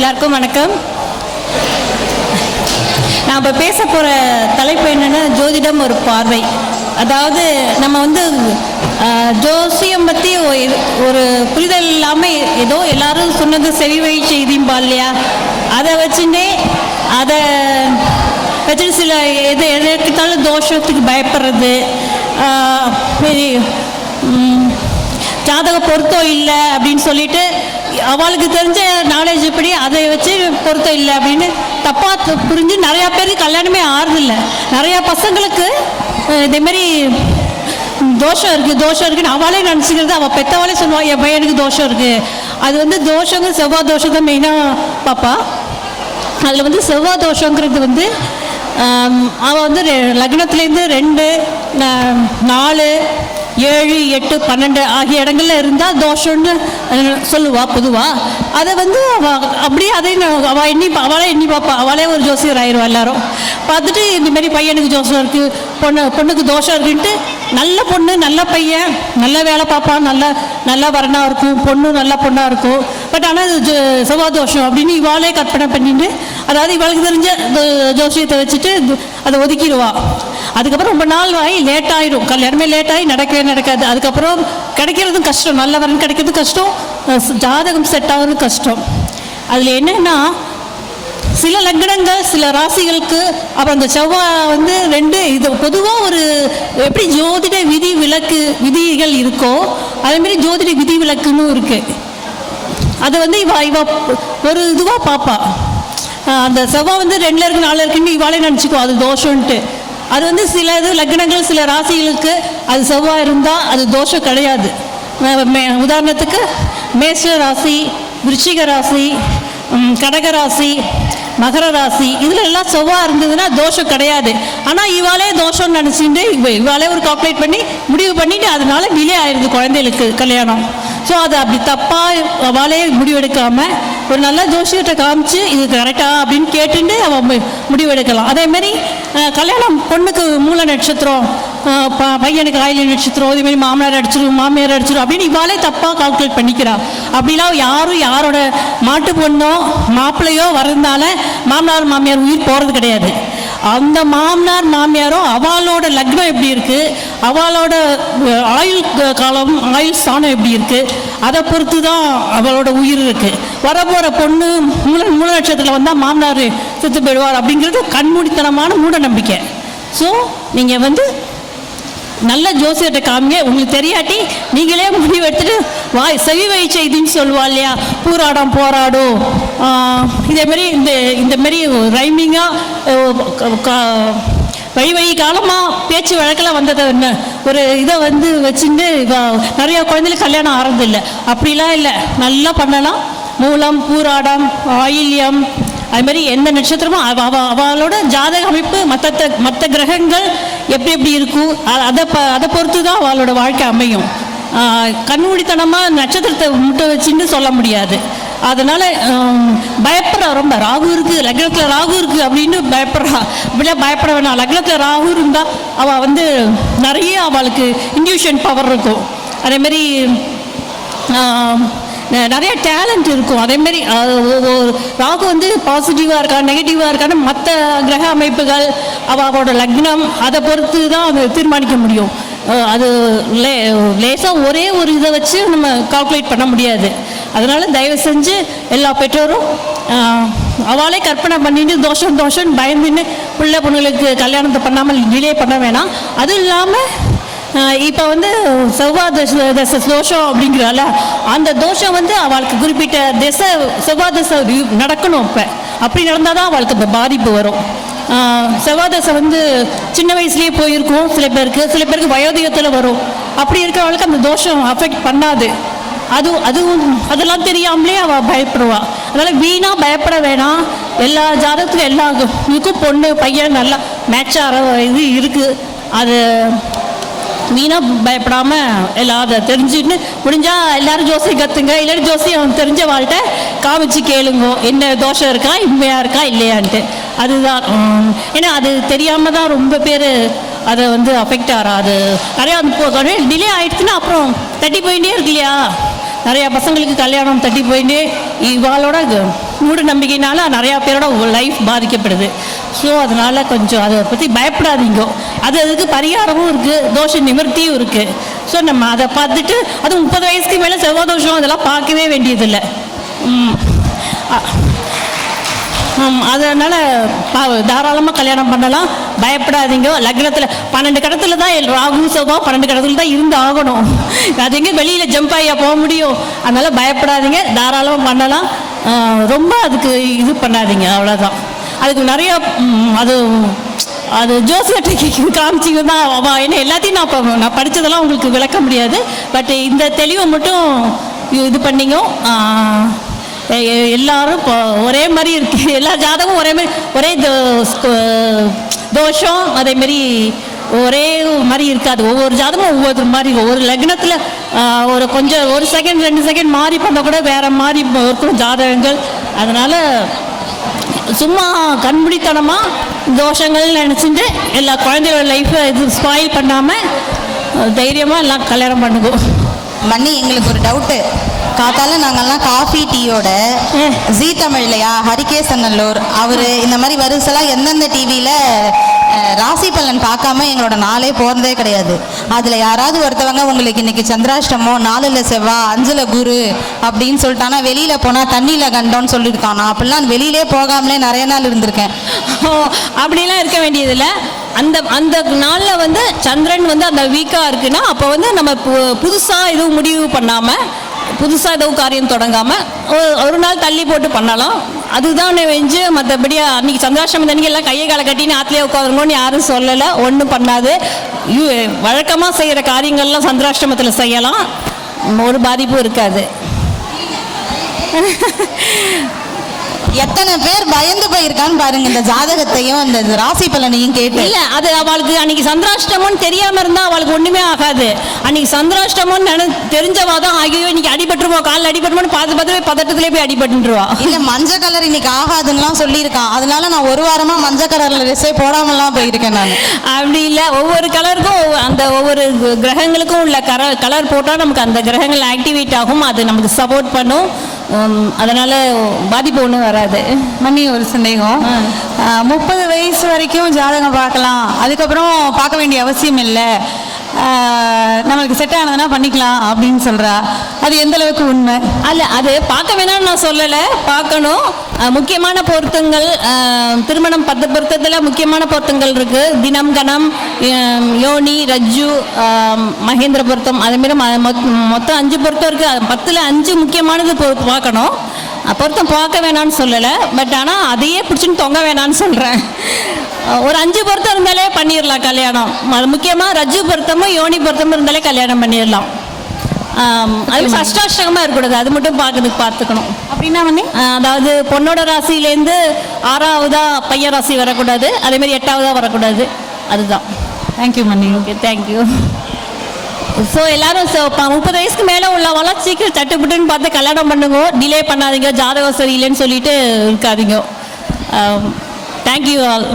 எல்லாருக்கும் வணக்கம். நான் இப்போ பேச போகிற தலைப்பு என்னென்னா ஜோதிடம் ஒரு பார்வை. அதாவது நம்ம வந்து ஜோசியம் பற்றி ஒரு புரிதல் இல்லாமல் ஏதோ எல்லாரும் சொன்னது செவி வழி செய்தியும்பா இல்லையா? அதை வச்சுட்டே அதை வச்சுட்டு சில எது எதுக்கிட்டாலும் தோஷத்துக்கு பயப்படுறது ஜாதக பொருத்தம் இல்லை அப்படின்னு சொல்லிட்டு அவளுக்கு தெரிஞ்ச நாலேஜ் படி அதை வச்சு பொருத்தம் இல்லை அப்படின்னு தப்பாக புரிஞ்சு நிறையா பேருக்கு கல்யாணமே ஆறுதில்ல. நிறையா பசங்களுக்கு இதேமாரி தோஷம் இருக்குது தோஷம் இருக்குன்னு அவளே நினச்சிக்கிறது. அவள் பெத்தவளே சொல்லுவாள் என் பையனுக்கு தோஷம் இருக்குது அது வந்து தோஷங்க செவ்வாய் தோஷம் தான் மெயினாக பார்ப்பா அதில் வந்து செவ்வாய் தோஷங்கிறது வந்து அவள் வந்து ரெ- லக்னத்துலேருந்து ரெண்டு நாலு ஏழு எட்டு பன்னெண்டு ஆகிய இடங்கள்ல இருந்தால் தோஷம்னு சொல்லுவா பொதுவா. அதை வந்து அப்படியே அதை அவள் அவ எண்ணி பா- அவளே எண்ணி பார்ப்பா. அவளே ஒரு ஜோசியர் ஆயிடுவா எல்லாரும். பார்த்துட்டு இந்த மாதிரி பையனுக்கு ஜோசம் இருக்குது பொண்ணு பொண்ணுக்கு தோஷம் இருக்குன்ட்டு நல்ல பொண்ணு நல்ல பையன் நல்ல வேலை பார்ப்பான் நல்ல நல்ல வரனாக இருக்கும் பொண்ணு நல்ல பொண்ணாக இருக்கும். பட் ஆனால் ஜோ- செவ்வாய் தோஷம் அப்படின்னு இவாளே கற்பனை பண்ணிட்டு அதாவது இவளுக்கு தெரிஞ்ச ஜோசியத்தை வச்சுட்டு அதை ஒதுக்கிடுவா. அதுக்கப்புறம் ரொம்ப நாள் ஆகி லேட் ஆயிடும். கல்யாணமே லேட் ஆகி நடக்கவே நடக்காது. அதுக்கப்புறம் கிடைக்கிறதும் கஷ்டம். நல்ல வரன் கிடைக்கிறது கஷ்டம். ஜாதகம் செட் ஆகிறது கஷ்டம். அதில் என்னென்னா சில லக்னங்கள் சில ராசிகளுக்கு அப்புறம் அந்த செவ்வாய் வந்து ரெண்டு இது பொதுவாக ஒரு எப்படி ஜோதிட விதி விலக்கு விதிகள் இருக்கோ அதேமாரி ஜோதிட விதி விலக்குன்னு இருக்குது அதை வந்து இவ இவ ஒரு இதுவாக பார்ப்பா அந்த செவ்வாய் வந்து ரெண்டுல இருக்கு நாலு இருக்குன்னு இவாளே நினச்சிக்கோ அது தோஷம்ன்ட்டு. அது வந்து சில இது லக்னங்கள் சில ராசிகளுக்கு அது செவ்வாய் இருந்தால் அது தோஷம் கிடையாது. மே- உதாரணத்துக்கு மேஷ ராசி விருச்சிக ராசி கடக ராசி மகர ராசி இதில் எல்லாம் செவ்வாய் இருந்ததுன்னா தோஷம் கிடையாது. ஆனால் இவாளே தோஷம்னு நினச்சிட்டு இவ இவாளே ஒரு கால்குலேட் பண்ணி முடிவு பண்ணிட்டு அதனால டிலே ஆயிடுது குழந்தைகளுக்கு கல்யாணம். ஸோ அது அப்படி தப்பாக அவளே முடிவெடுக்காமல் ஒரு நல்ல ஜோசியத்தை காமிச்சு இது கரெக்டா அப்படின்னு கேட்டுட்டு அவன் முடிவெடுக்கலாம். அதேமாரி கல்யாணம் பொண்ணுக்கு மூல நட்சத்திரம் பையனுக்கு ஆயில நட்சத்திரம் இதுமாரி மாமனார் அடிச்சிடும் மாமியார் அடிச்சிடும் அப்படின்னு இவாளே தப்பாக கால்குலேட் பண்ணிக்கிறாள் அப்படிலாம் யாரும் யாரோட மாட்டு பொண்ணோ மாப்பிள்ளையோ வரதுனால மாமனார் மாமியார் உயிர் போகிறது கிடையாது. அந்த மாமனார் மாமியாரும் அவளோட லக்னம் எப்படி இருக்குது அவளோட ஆயுள் காலம் ஆயுள் ஸ்தானம் எப்படி இருக்கு? அதை பொறுத்து தான் அவளோட உயிர் இருக்கு. வரப்போற பொண்ணு மூல மூல நட்சத்திரத்தில் வந்தால் மாமனார் செத்து போயிடுவார் அப்படிங்கிறது கண்மூடித்தனமான மூட நம்பிக்கை ஸோ நீங்கள் வந்து நல்ல ஜோசியத்தை காமிங்க. உங்களுக்கு தெரியாட்டி நீங்களே முடிவு எடுத்துட்டு வாய் செவி வழி செய்தின்னு சொல்லுவா இல்லையா? பூராடம் போராடும். இதேமாரி இந்த இந்த மாதிரி ரைமிங்காக வழி வழி காலமாக பேச்சு வழக்கில் வந்தது என்ன? ஒரு இதை வந்து வச்சுட்டு இவ- நிறையா குழந்தைகளுக்கு கல்யாணம் ஆறதில்லை. அப்படிலாம் இல்லை. நல்லா பண்ணலாம். மூலம் பூராடம் ஆயில்யம் அது மாதிரி எந்த நட்சத்திரமும் அவ அவ- அவளோட ஜாதக அமைப்பு மற்ற மற்ற கிரகங்கள் எப்படி எப்படி இருக்கும்? அதை ப அதை பொறுத்து தான் அவளோட வாழ்க்கை அமையும். கண்மூடித்தனமாக நட்சத்திரத்தை முட்டை வச்சுன்னு சொல்ல முடியாது. அதனால் பயப்படுறா ரொம்ப ராகு இருக்குது லக்னத்தில் ராகு இருக்குது அப்படின்னு பயப்படுறா. இப்படிலாம் பயப்பட வேணாம். லக்னத்தில் ராகு இருந்தால் அவள் வந்து நிறைய அவளுக்கு இன்டியூஷன் பவர் இருக்கும். அதேமாரி நிறைய டேலண்ட் இருக்கும். அதேமாரி ராகு வந்து பாசிட்டிவாக இருக்கா நெகட்டிவாக இருக்கான்னு மற்ற கிரக அமைப்புகள் அவளோட லக்னம் அதை பொறுத்து தான் அதை தீர்மானிக்க முடியும். அது லே லேசாக ஒரே ஒரு இதை வச்சு நம்ம கால்குலேட் பண்ண முடியாது. அதனால் தயவு செஞ்சு எல்லா பெற்றோரும் அவளே கற்பனை பண்ணிட்டு தோஷம் தோஷம்னு பயந்துன்னு பிள்ளை பொண்ணுங்களுக்கு கல்யாணத்தை பண்ணாமல் டிலே பண்ண வேணாம். அதுவும் இல்லாமல் இப்போ வந்து செவ்வாய் தச தச தோஷம் அப்படிங்கிறால அந்த தோஷம் வந்து அவளுக்கு குறிப்பிட்ட திசை செவ்வாய் தசை நடக்கணும் இப்போ. அப்படி நடந்தால் தான் அவளுக்கு இப்போ பாதிப்பு வரும். செவ்வாய் தசை வந்து சின்ன வயசுலேயே போயிருக்கும் சில பேருக்கு சில பேருக்கு வயோதிகத்தில் வரும். அப்படி இருக்கிறவளுக்கு அந்த தோஷம் அஃபெக்ட் பண்ணாது. அது அதுவும் அதெல்லாம் தெரியாமலே அவள் பயப்படுவா. அதனால் வீணாக பயப்பட வேணாம் எல்லா ஜாதகத்துக்கும் எல்லா இதுக்கும் பொண்ணு பையன் நல்லா மேட்ச் ஆகிற இது இருக்குது அது வீணாக பயப்படாமல் எல்லாம் அதை தெரிஞ்சுன்னு முடிஞ்சால் எல்லாரும் ஜோசியம் கற்றுங்க இல்லாட்டி ஜோசியம் தெரிஞ்ச வாழ்கிட்ட காமிச்சு கேளுங்க. என்ன தோஷம் இருக்கா இம்மையாக இருக்கா இல்லையான்ட்டு. அதுதான். ஏன்னா அது தெரியாமல் தான் ரொம்ப பேர் அதை வந்து அஃபெக்ட் ஆகிறா அது நிறையா அது டிலே ஆயிடுச்சுன்னா அப்புறம் தட்டி போயிட்டே இருக்கு இல்லையா? நிறையா பசங்களுக்கு கல்யாணம் தட்டி போயிட்டு இவாளோட மூட நம்பிக்கையினால நிறையா பேரோட லைஃப் பாதிக்கப்படுது. ஸோ அதனால் கொஞ்சம் அதை பற்றி பயப்படாதீங்க. அது அதுக்கு பரிகாரமும் இருக்குது தோஷ நிவர்த்தியும் இருக்குது ஸோ நம்ம அதை பார்த்துட்டு அது முப்பது வயசுக்கு மேலே செவ்வாய் தோஷம் அதெல்லாம் பார்க்கவே வேண்டியதில்லை. அதனால் தாராளமாக கல்யாணம் பண்ணலாம். பயப்படாதீங்க. லக்னத்தில் பன்னெண்டு கடத்துல தான் எல் ராகு செவ்வாய் பன்னெண்டு கடத்தில் தான் இருந்து ஆகணும். அது எங்கே வெளியில் ஜம்ப் ஆகியா போக முடியும். அதனால் பயப்படாதீங்க. தாராளமாக பண்ணலாம். ரொம்ப அதுக்கு இது பண்ணாதீங்க. அவ்வளோதான் அதுக்கு நிறைய அது அது ஜோசியர்கிட்ட காமிச்சிங்க தான் என்ன எல்லாத்தையும் நான் இப்போ நான் படித்ததெல்லாம் உங்களுக்கு விளக்க முடியாது. பட் இந்த தெளிவை மட்டும் இது பண்ணிங்க. எல்லாரும் இப்போ ஒரே மாதிரி இருக்கு. எல்லா ஜாதகமும் ஒரே மாதிரி ஒரே தோ- தோஷம் அதே மாதிரி ஒரே மாதிரி இருக்காது. ஒவ்வொரு ஜாதகமும் ஒவ்வொரு மாதிரி ஒவ்வொரு ஒரு லக்னத்தில் ஒரு கொஞ்சம் ஒரு செகண்ட் ரெண்டு செகண்ட் மாறி பண்ணால் கூட வேற மாதிரி இருக்கும் ஜாதகங்கள். அதனால சும்மா கண்பிடித்தனமாக தோஷங்கள் நினச்சிட்டு எல்லா குழந்தையோட லைஃப்பை இது ஸ்பாயில் பண்ணாமல் தைரியமாக எல்லாம் கல்யாணம் பண்ணுவோம் மண்ணி எங்களுக்கு ஒரு டவுட்டு காத்தால நாங்கெல்லாம் காஃபி டீயோட. ஜீ தமிழ்லையா ஹரிகேசநல்லூர் அவர் இந்த மாதிரி வருஷலாம் எந்தெந்த டிவியில் ராசி பலன் பார்க்காம எங்களோட நாளே போகிறதே கிடையாது. அதில் யாராவது ஒருத்தவங்க உங்களுக்கு இன்னைக்கு சந்திராஷ்டமம் நாலுல செவ்வா அஞ்சுல குரு அப்படின்னு சொல்லிட்டானா வெளியில் போனால் தண்ணியில் கண்டோன்னு சொல்லியிருக்கானா அப்படிலாம் வெளியிலே போகாமலே நிறைய நாள் இருந்திருக்கேன். ஓ அப்படிலாம் இருக்க வேண்டியதில்லை. அந்த அந்த நாளில் வந்து சந்திரன் வந்து அந்த வீக்காக இருக்குன்னா அப்போ வந்து நம்ம புதுசாக எதுவும் முடிவு பண்ணாமல் புதுசாக ஏதோ காரியம் தொடங்காமல் ஒரு நாள் தள்ளி போட்டு பண்ணலாம். அதுதான் வெஞ்சு மற்றபடி அன்றைக்கி சந்தோஷம் அன்றைக்கி எல்லாம் கையை காலை கட்டின்னு ஆற்றுலேயே உட்காந்துருங்கன்னு யாரும் சொல்லலை ஒன்றும் பண்ணாது. வழக்கமாக செய்கிற காரியங்கள்லாம் சந்திராஷ்டமத்தில் செய்யலாம். ஒரு பாதிப்பும் இருக்காது. எத்தனை பேர் பயந்து போயிருக்கான்னு பாருங்க இந்த ஜாதகத்தையும் இந்த ராசி பலனையும் கேட்டு. இல்ல அது அவளுக்கு அன்னைக்கு சந்திராஷ்டமம்னு தெரியாம இருந்தா அவளுக்கு ஒண்ணுமே ஆகாது. அன்னைக்கு சந்திராஷ்டமம்னு நினை தெரிஞ்சவா தான் ஐயோ இன்னைக்கு அடிபட்டுருவோம் காலில் அடிபட்டுருமோன்னு பார்த்து பார்த்து போய் பதட்டத்திலே போய் அடிபட்டுருவா. இல்ல மஞ்சள் கலர் இன்னைக்கு ஆகாதுன்னுலாம் சொல்லியிருக்கான். அதனால நான் ஒரு வாரமா மஞ்சள் கலர்ல ட்ரெஸ்ஸே போடாமலாம் போயிருக்கேன் நான். அப்படி இல்லை ஒவ்வொரு கலருக்கும் அந்த ஒவ்வொரு கிரகங்களுக்கும் உள்ள கலர் போட்டால் நமக்கு அந்த கிரகங்கள் ஆக்டிவேட் ஆகும். அது நமக்கு சப்போர்ட் பண்ணும். அதனால பாதிப்பு ஒன்றும் வராது. மணி ஒரு சந்தேகம். முப்பது வயசு வரைக்கும் ஜாதகம் பார்க்கலாம். அதுக்கப்புறம் பார்க்க வேண்டிய அவசியம் இல்லை. நம்மளுக்கு செட் ஆனதுன்னா பண்ணிக்கலாம் அப்படின்னு சொல்றா. அது எந்த அளவுக்கு உண்மை? அல்ல அது பார்க்க வேணாம்னு நான் சொல்லலை. பார்க்கணும். முக்கியமான பொருத்தங்கள் திருமணம் பத்து பொருத்தத்தில் முக்கியமான பொருத்தங்கள் இருக்கு. தினம் கணம் யோனி ரஜ்ஜு மகேந்திர பொருத்தம் அதேமாரி மொத்தம் அஞ்சு பொருத்தம் இருக்கு. அது பத்தில் அஞ்சு முக்கியமானது பார்க்கணும். பொருத்தம் பார்க்க வேணாம்னு சொல்லலை. பட் ஆனால் அதையே பிடிச்சின்னு தொங்க வேணாம்னு சொல்கிறேன் ஒரு அஞ்சு பொருத்தம் இருந்தாலே பண்ணிடலாம் கல்யாணம். முக்கியமாக ரஜ்ஜு பொருத்தமும் யோனி பொருத்தமும் இருந்தாலே கல்யாணம் பண்ணிடலாம் அது அஷ்டாஷ்டகமாக இருக்கக்கூடாது. அது மட்டும் பார்க்கறதுக்கு பார்த்துக்கணும். அப்படின்னா ஆஹ், அதாவது பொண்ணோட ராசியிலேருந்து ஆறாவதா பையன் ராசி வரக்கூடாது அதேமாரி எட்டாவதா வரக்கூடாது. அதுதான். Thank you Mani okay thank you so எல்லாரும் ப- முப்பது வயசுக்கு மேலே உள்ளவங்களாம் சீக்கிரம் சட்டுப்புட்டுன்னு பார்த்து கல்யாணம் பண்ணுங்க. டிலே பண்ணாதீங்க. ஜாதகம் சரியில்லைன்னு சொல்லிட்டு இருக்காதீங்க. Thank you all